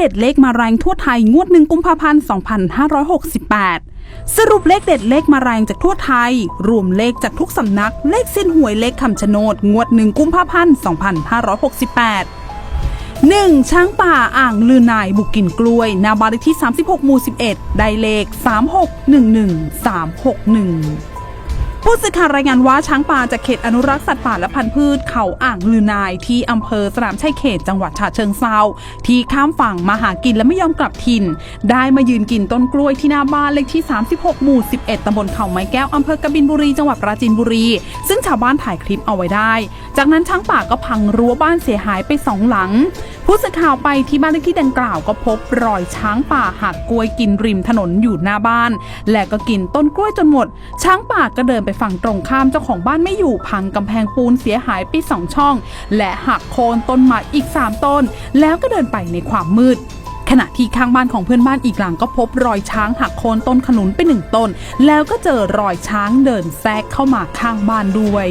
เด็ดเลขมาแรงทั่วไทยงวดหนึ่งกุมภาพันธ์ 2568 สรุปเลขเด็ดเลขมาแรงจากทั่วไทย รวมเลขจากทุกสำนัก เลขเส้นหวยเลขคำชะโนด งวดหนึ่งกุมภาพันธ์ 2568 1. ช้างป่าอ่างลือนายบุกกินกล้วย นาบานเลขที่ 36 หมู่ 11 ได้เลข 3611 361 ผู้สื่อข่าวรายงานว่าช้างป่าจากเขตอนุรักษ์สัตว์ป่าและพันธุ์พืชเขาอ่างลือนายที่อำเภอสนามชัยเขตจังหวัดฉะเชิงเซาที่ข้ามฝั่งมาหากินและไม่ยอมกลับถิ่น ได้มายืนกินต้นกล้วยที่หน้าบ้านเลขที่ 36 หมู่ 11ตำบลเขาไม้แก้วอำเภอกบินบุรีจังหวัดปราจีนบุรี ซึ่งชาวบ้านถ่ายคลิปเอาไว้ได้ จากนั้นช้างป่าก็พังรั้วบ้านเสียหายไปสองหลัง ผู้สื่อข่าวไปที่บ้านเลขที่ดังกล่าวก็พบรอยช้างป่าหักกล้วยกินริมถนนอยู่หน้าบ้าน และก็กินต้นกล้วยจนหมด ช้างป่าก็เดินไปฝั่งตรงข้ามเจ้าของบ้านไม่อยู่พังกำแพงปูนเสียหายไปสองช่อง และหักโคนต้นไม้อีก 3 ต้น แล้วก็เดินไปในความมืดขณะที่ข้างบ้านของเพื่อนบ้านอีกหลังก็พบรอยช้างหักโคนต้นขนุนไปหนึ่งต้น แล้วก็เจอรอยช้างเดินแทรกเข้ามาข้างบ้านด้วย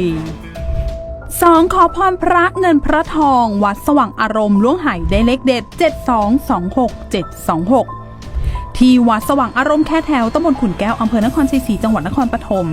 2. ขอพรพระเงินพระทอง วัดสว่างอารมณ์ล้วงไหได้เลขเด็ด 7226 726 ที่วัดสว่างอารมณ์แค่แถวตำบลขุนแก้วอำเภอนครชัยศรีจังหวัดนครปฐม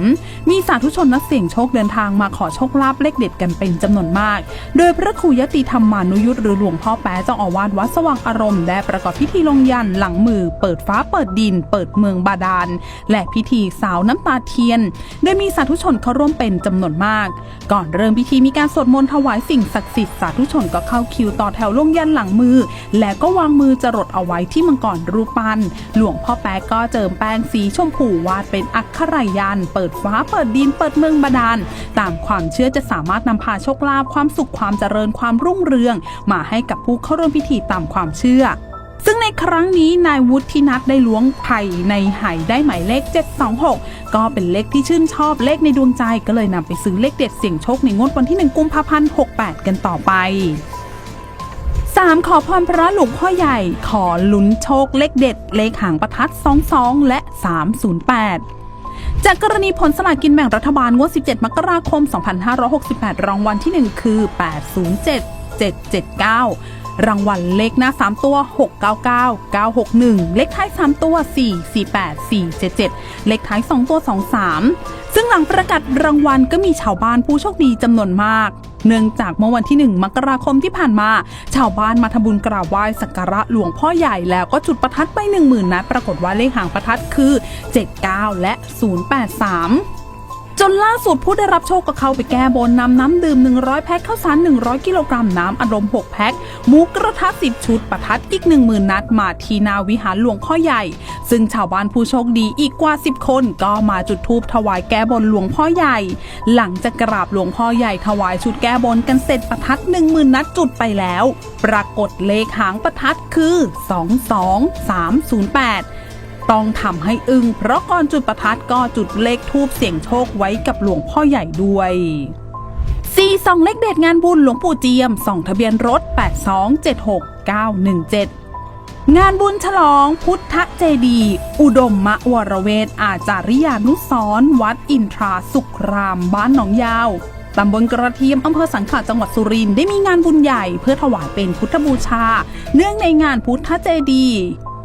มีสาธุชนนักเสี่ยงโชคเดินทางมาขอโชคลาภเลขเด็ดกันเป็นจำนวนมาก โดยพระครูยติธรรมานุยุทธหรือหลวงพ่อแป๊ะเจ้าอาวาสวัดสว่างอารมณ์ได้ประกอบพิธีลงยันหลังมือ เปิดฟ้าเปิดดิน เปิดเมืองบาดาลและพิธีสาวน้ำตาเทียน โดยมีสาธุชนเข้าร่วมเป็นจำนวนมาก ก่อนเริ่มพิธีมีการสวดมนต์ถวายสิ่งศักดิ์สิทธิ์สาธุชนก็เข้าคิวต่อแถวลงยันหลังมือ และก็วางมือจรดเอาไว้ที่มังกรรูปปั้นหลวงพ่อแป๊ะก็เจิมแป้งสีชมพูวาดเป็นอักขรายันเปิดฟ้าเปิดดินเปิดเมืองบาดาลตามความเชื่อจะสามารถนำพาโชคลาภความสุขความเจริญความรุ่งเรือง มาให้กับผู้เข้าร่วมพิธีตามความเชื่อซึ่งในครั้งนี้นายวุฒินัทได้ล้วงไผ่ในไหได้หมายเลข 726 ก็เป็นเลขที่ชื่นชอบเลขในดวงใจก็เลยนำไปซื้อเลขเด็ดเสี่ยงโชคในงวดวันที่ 1 กุมภาพันธ์ 68 กันต่อไป 3. ขอพรพระหลวงพ่อใหญ่ ขอลุ้นโชคเลขเด็ด เลขหางประทัด 22 และ 308จากกรณีผลสลากกินแบ่งรัฐบาลงวด 17 มกราคม 2568 รางวัลที่ 1 คือ 807 779 รางวัลเลขหน้า 3 ตัว 699 961 เลขท้าย 3 ตัว 448 477 เลขท้าย 2 ตัว 23 ซึ่งหลังประกาศรางวัลก็มีชาวบ้านผู้โชคดีจำนวนมาก เนื่องจากเมื่อวันที่ 1 มกราคมที่ผ่านมา ชาวบ้านมาทำบุญกราบไหว้สักการะหลวงพ่อใหญ่แล้วก็จุดประทัดไป 10,000นัดปรากฏว่าเลขหางประทัดคือ 79 และ 083 จนล่าสุดผู้ได้รับโชคก็เข้าไปแก้บนนำน้ำดื่ม 100 แพ็คข้าวสาร 100 กิโลกรัมน้ำอารมณ์ 6 แพ็คหมูกระทะ 10 ชุด ประทัดอีก 10,000 นัด มาที่นาวิหารหลวงพ่อใหญ่ ซึ่งชาวบ้านผู้โชคดีอีกกว่า 10 คน ก็มาจุดธูปถวายแก้บนหลวงพ่อใหญ่ หลังจากกราบหลวงพ่อใหญ่ถวายชุดแก้บนกันเสร็จประทัด 10,000 นัดจุดไปแล้ว ปรากฏเลขหางประทัดคือ 22308 ต้องทำให้อึ้งเพราะก่อนจุดประทัดก็จุดเลขทูบเสี่ยงโชคไว้กับหลวงพ่อใหญ่ด้วย4สองเลขเด็ดงานบุญหลวงปู่เจียมส่องทะเบียนรถ 8276917 งานบุญฉลองพุทธเจดีอุดมมะวรเวทอาจาริยานุสรวัดอินทราสุขรามบ้านหนองยาวตำบลกระเทียมอำเภอสังขะจังหวัดสุรินทร์ได้มีงานบุญใหญ่เพื่อถวายเป็นพุทธบูชา เนื่องในงานพุทธเจดี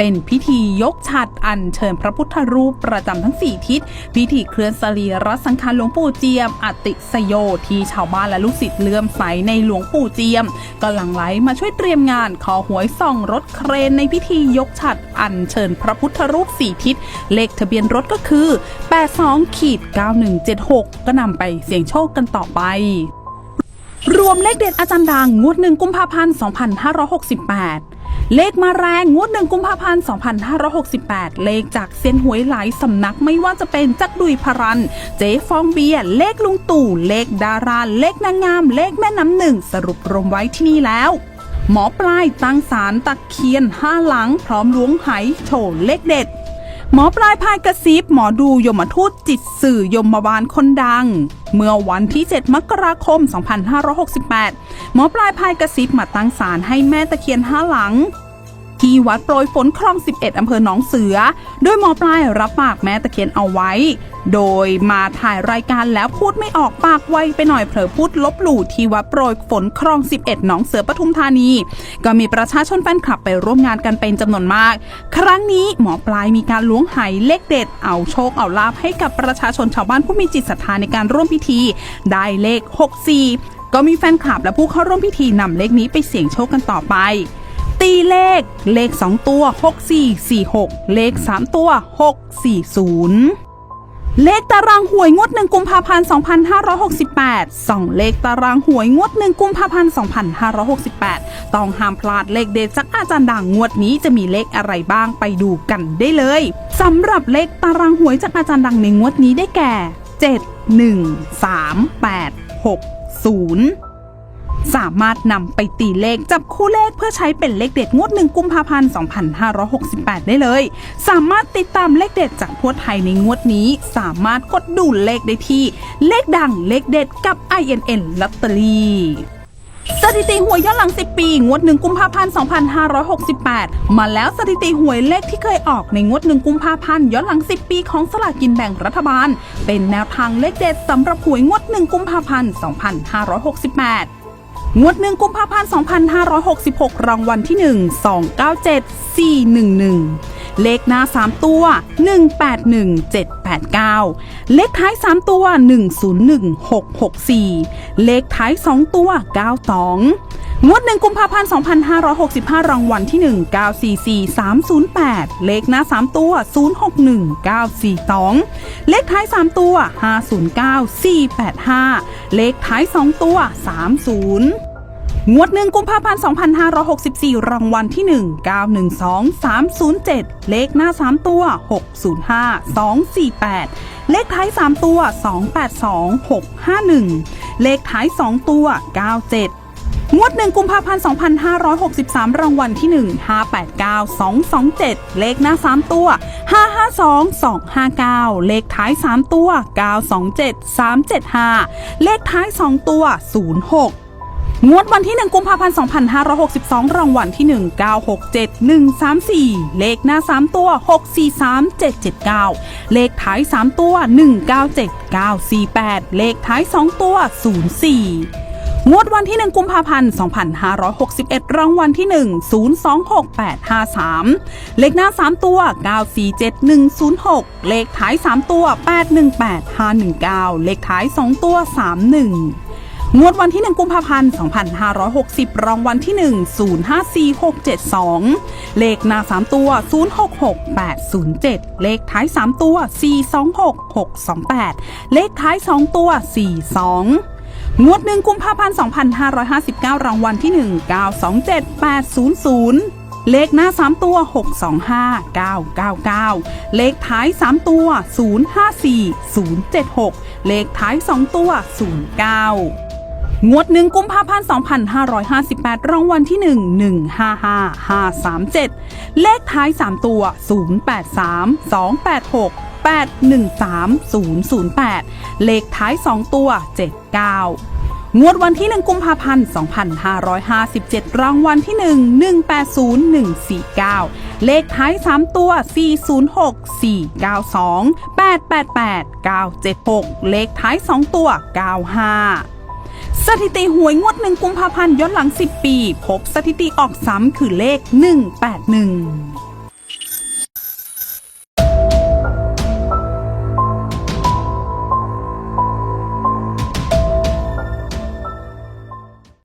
เป็นพิธียกฉัดอัญเชิญพระพุทธรูปประจำทั้ง 4 ทิศ พิธีเคลื่อนสรีระสังขารหลวงปู่เจียม อติสโยที่ชาวบ้านและลูกศิษย์เลื่อมใสในหลวงปู่เจียมก็หลั่งไหลมาช่วยเตรียมงานขอหวยส่องรถเครนในพิธียกฉัดอัญเชิญพระพุทธรูป 4 ทิศ เลขทะเบียนรถก็คือ 82ขีด9176 ก็นำไปเสี่ยงโชคกันต่อไปรวมเลขเด็ดอาจารย์ดังงวดหนึ่งกุมภาพันธ์ 2568 เลขมาแรงงวดหนึ่งกุมภาพันธ์ 2568 เลขจากเซียนหวยหลายสำนักไม่ว่าจะเป็นจักดุยพรัน เจ๊ฟองเบียเลขลุงตู่ เลขดารา เลขนางงาม เลขแม่น้ำหนึ่ง สรุปรวมไว้ที่นี่แล้ว หมอปลายตั้งสารตะเคียนห้าหลัง พร้อมล้วงไหโชว์เลขเด็ด หมอปลายพายกระซิบหมอดูยมทูตจิตสื่อยมบาลคนดัง เมื่อวันที่ 7 มกราคม 2568 หมอปลายพายกระซิบมาตั้งศาลให้แม่ตะเคียนห้าหลัง ที่วัดโปรยฝนคลอง 11 อำเภอหนองเสือ โดยหมอปลายรับปากแม่ตะเคียนเอาไว้ โดยมาถ่ายรายการแล้วพูดไม่ออกปากไวไปหน่อยเผลอพูดลบหลู่ที่วัดโปรยฝนคลอง 11 หนองเสือปทุมธานี ก็มีประชาชนแฟนคลับไปร่วมงานกันเป็นจำนวนมาก ครั้งนี้หมอปลายมีการล้วงไหเลขเด็ด เอาโชคเอาลาภให้กับประชาชนชาวบ้านผู้มีจิตศรัทธาในการร่วมพิธี ได้เลข 64ก็มีแฟนคลับและผู้เข้าร่วมพิธีนำเลขนี้ไปเสี่ยงโชคกันต่อไป ตีเลข เลข 2 ตัว 6446 เลข 3 ตัว 640 เลขตารางหวยงวด 1 กุมภาพันธ์ 2568สองเลขตารางหวยงวด 1 กุมภาพันธ์ 2568 ต้องห้ามพลาดเลขเด็ดจากอาจารย์ดังงวดนี้จะมีเลขอะไรบ้างไปดูกันได้เลยสำหรับเลขตารางหวยจากอาจารย์ดังในงวดนี้ได้แก่ 7 1 3 8 6 0 สามารถนำไปตีเลขจับคู่เลขเพื่อใช้เป็นเลขเด็ดงวด1กุมภาพันธ์ 2568 ได้เลย สามารถติดตามเลขเด็ดจากทั่วไทยในงวดนี้ สามารถกดดูเลขได้ที่ เลขดังเลขเด็ดกับ INN ลอตเตอรี่สถิติหวยย้อนหลัง 10 ปี งวด 1 กุมภาพันธ์ 2568 มาแล้วสถิติหวยเลขที่เคยออกในงวด 1 กุมภาพันธ์ย้อนหลัง 10 ปีของสลากกินแบ่งรัฐบาล เป็นแนวทางเลขเด็ดสำหรับหวยงวด 1 กุมภาพันธ์ 2568 งวดหนึ่งกุมภาพันธ์ 2566 รางวัลที่ 1 297411 เลขหน้า 3 ตัว 181789 เลขท้าย 3 ตัว 101664 เลขท้าย 2 ตัว 92 งวดหนึ่งกุมภาพันธ์ 2565 รางวัลที่ 1 944308 เลขหน้า 3 ตัว 061942 เลขท้าย 3 ตัว 509485 เลขท้าย 2 ตัว 30งวดหนึ่งกุมภาพันธ์ 2564 รางวัลที่ 1 912307 เลขหน้า 3 ตัว 605 248 เลขท้าย 3 ตัว 282 651 เลขท้าย 2 ตัว 97 งวดหนึ่งกุมภาพันธ์ 2563 รางวัลที่ 1 589 227 เลขหน้า 3 ตัว 552 259 เลขท้าย 3 ตัว 927 375 เลขท้าย 2 ตัว 06งวดวันที่ 1 กุมภาพันธ์ 2562 รางวัลที่ 1 967 134 เลขหน้า 3 ตัว 643 779 เลขท้าย 3 ตัว 197 948 เลขท้าย 2 ตัว 04 งวดวันที่ 1 กุมภาพันธ์ 2561 รางวัลที่ 1 026853 เลขหน้า 3 ตัว 947106 เลขท้าย 3 ตัว 818519 เลขท้าย 2 ตัว 31 งวดวันที่ 1 กุมภาพันธ์ 2560 รางวัลที่ 1 064672 เลขหน้า 3 ตัว 066807 เลขท้าย 3 ตัว 426628 เลขท้าย 2 ตัว 42 งวด1กุมภาพันธ์ 2559 รางวัลที่ 1 927800 เลขหน้า 3 ตัว 625 999 เลขท้าย 3 ตัว 054 076 เลขท้าย 2 ตัว 09งวดหนึ่งกุมภาพันธ์ 2558 รางวัลที่ 1 155 537 เลขท้าย 3 ตัว 083 286 813 008 เลขท้าย 2 ตัว 79งวดวันที่ 1 กุมภาพันธ์ 2557 รางวัลที่ 1 180 149 เลขท้าย 3 ตัว 406 492 888 976 เลขท้าย 2 ตัว 95 สถิติหวยงวดหนึ่งกุมภาพันธ์ย้อนหลัง 10 ปี พบสถิติออกซ้ำคือเลข 181